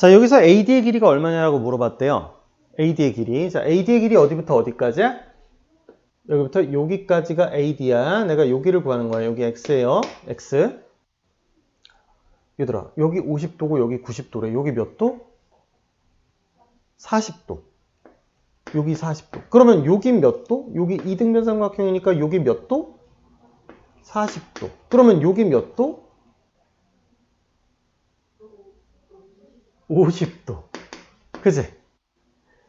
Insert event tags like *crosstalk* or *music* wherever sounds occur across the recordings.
자, 여기서 AD의 길이가 얼마냐라고 물어봤대요. AD의 길이. 자, AD의 길이 어디부터 어디까지야? 여기부터 여기까지가 AD야. 내가 여기를 구하는 거야. 여기 X예요. X. 얘들아, 여기 50도고 여기 90도래. 여기 몇 도? 40도. 여기 40도. 그러면 여기 몇 도? 여기 이등변 삼각형이니까 여기 몇 도? 40도. 그러면 여기 몇 도? 50도. 그지?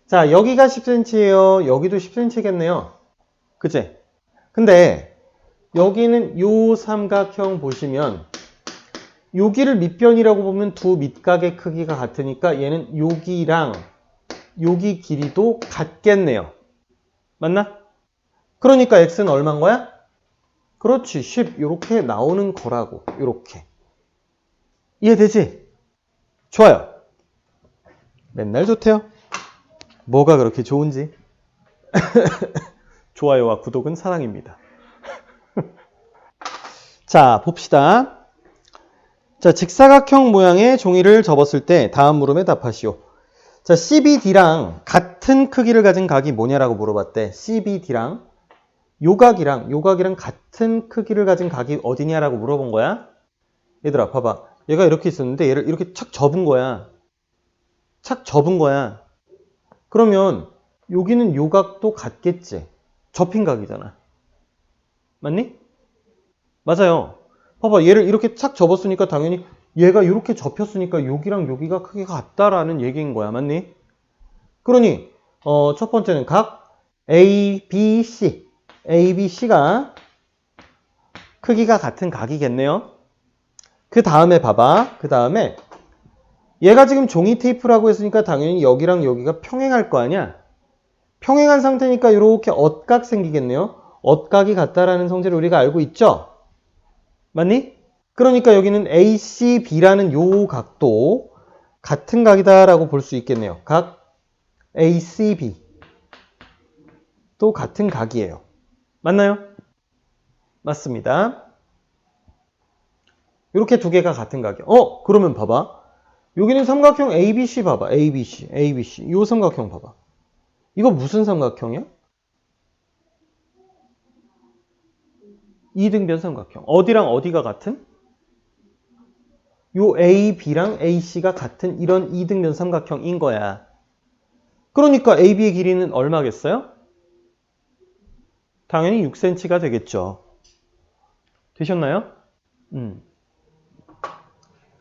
자, 여기가 10cm예요. 여기도 10cm겠네요. 그지? 근데 여기는 요 삼각형 보시면 여기를 밑변이라고 보면 두 밑각의 크기가 같으니까 얘는 여기랑 여기 길이도 같겠네요. 맞나? 그러니까 x는 얼마인 거야? 그렇지. 10 이렇게 나오는 거라고. 이렇게. 이해되지? 좋아요. 맨날 좋대요. 뭐가 그렇게 좋은지. *laughs* 좋아요와 구독은 사랑입니다. *laughs* 자, 봅시다. 자, 직사각형 모양의 종이를 접었을 때 다음 물음에 답하시오. 자, CBD랑 같은 크기를 가진 각이 뭐냐라고 물어봤대. CBD랑 요각이랑 요각이랑 같은 크기를 가진 각이 어디냐라고 물어본 거야. 얘들아, 봐봐. 얘가 이렇게 있었는데 얘를 이렇게 착 접은 거야. 착 접은 거야. 그러면 여기는 요 각도 같겠지. 접힌 각이잖아. 맞니? 맞아요. 봐봐. 얘를 이렇게 착 접었으니까 당연히 얘가 이렇게 접혔으니까 여기랑 여기가 크기가 같다라는 얘기인 거야. 맞니? 그러니 어, 첫 번째는 각 A, B, C. A, B, C가 크기가 같은 각이겠네요. 그 다음에 봐봐. 그 다음에 얘가 지금 종이 테이프라고 했으니까 당연히 여기랑 여기가 평행할 거 아니야? 평행한 상태니까 이렇게 엇각 생기겠네요. 엇각이 같다라는 성질을 우리가 알고 있죠? 맞니? 그러니까 여기는 ACB라는 요 각도 같은 각이다라고 볼 수 있겠네요. 각 ACB 또 같은 각이에요. 맞나요? 맞습니다. 이렇게 두 개가 같은 각이야. 어, 그러면 봐봐. 여기는 삼각형 ABC 봐봐. ABC, ABC. 이 삼각형 봐봐. 이거 무슨 삼각형이야? 이등변 삼각형. 어디랑 어디가 같은? 요 AB랑 AC가 같은 이런 이등변 삼각형인 거야. 그러니까 AB의 길이는 얼마겠어요? 당연히 6cm가 되겠죠. 되셨나요? 음.